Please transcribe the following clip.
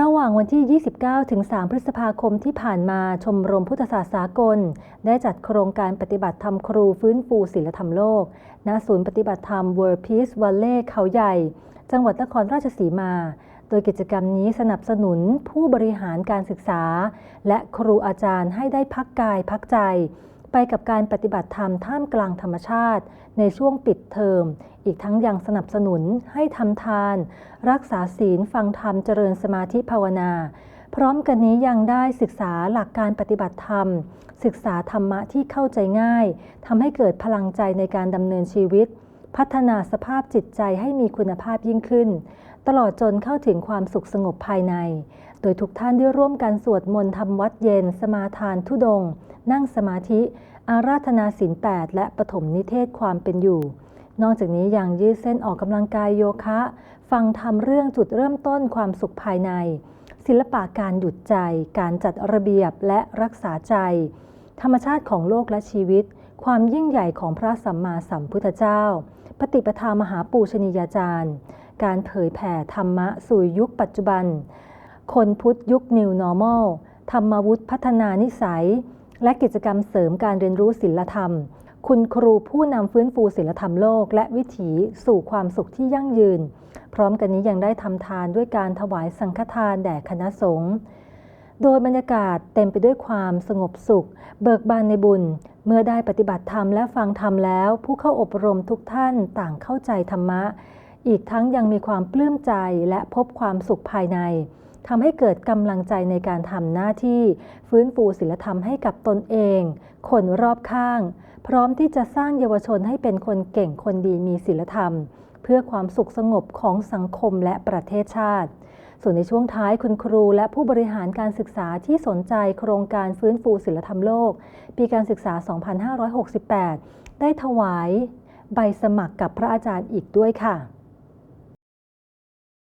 ระหว่างวันที่ 29 ถึง 3 พฤษภาคมที่ผ่านมาชมรมพุทธศาสตร์สากล ได้จัดโครงการปฏิบัติธรรมครูฟื้นฟูศิลธรรมโลก ณ ศูนย์ปฏิบัติธรรม World Peace Valley เขาใหญ่ จังหวัดนครราชสีมา โดยกิจกรรมนี้สนับสนุนผู้บริหารการศึกษา และครูอาจารย์ให้ได้พักกายพักใจ ไปกับการปฏิบัติธรรมท่ามกลางธรรมชาติ ในช่วงปิดเทอม อีกทั้งยังสนับสนุนให้ทำทาน รักษาศีลฟังธรรมเจริญสมาธิภาวนา พร้อมกันนี้ยังได้ศึกษาหลักการปฏิบัติธรรม ศึกษาธรรมะที่เข้าใจง่ายทำให้เกิดพลังใจในการดำเนินชีวิต พัฒนาสภาพจิตใจให้มีคุณภาพยิ่งขึ้น ตลอดจนเข้าถึงความสุขสงบภายใน โดยทุกท่านได้ร่วมกันสวดมนต์ทำวัดเย็น สมาทานทุดง นั่งสมาธิ อาราธนาศีลแปดและปฐมนิเทศความเป็นอยู่ นอกจากนี้ยังยืดเส้นออกกำลังกายโยคะ ฟังทำเรื่องจุดเริ่มต้นความสุขภายใน ศิลปะการหยุดใจ การจัดระเบียบและรักษาใจ ธรรมชาติของโลกและชีวิต ความยิ่งใหญ่ของพระสัมมาสัมพุทธเจ้า ปฏิปทามหาปูชนียาจารย์ การเผยแผ่ธรรมะสู่ยุคปัจจุบัน คนพุทธยุค New Normal ธรรมวุฒิพัฒนานิสัย และกิจกรรมเสริมการเรียนรู้ศิลธรรม คุณครูผู้นำฟื้นฟูศิลธรรมโลก และวิถีสู่ความสุขที่ยั่งยืน พร้อมกันนี้ยังได้ทำทานด้วยการถวายสังฆทานแด่คณะสงฆ์โดยบรรยากาศเต็มไปด้วยความสงบสุข เบิกบานในบุญ เมื่อได้ปฏิบัติธรรมและฟังธรรมแล้ว ผู้เข้าอบรมทุกท่านต่างเข้าใจธรรมะ อีกทั้งยังมีความปลื้มใจและพบความสุขภายในทำให้เกิดกำลังใจในการทำหน้าที่ ฟื้นฟูศิลธรรมให้กับตนเอง คนรอบข้าง พร้อมที่จะสร้างเยาวชนให้เป็นคนเก่งคนดีมีศิลธรรม เพื่อความสุขสงบของสังคมและประเทศชาติ ส่วนในช่วงท้ายคุณครูและผู้บริหารการศึกษาที่สนใจโครงการฟื้นฟูศิลธรรมโลก ปีการศึกษา 2568 ได้ถวาย ใบสมัครกับพระอาจารย์อีกด้วยค่ะ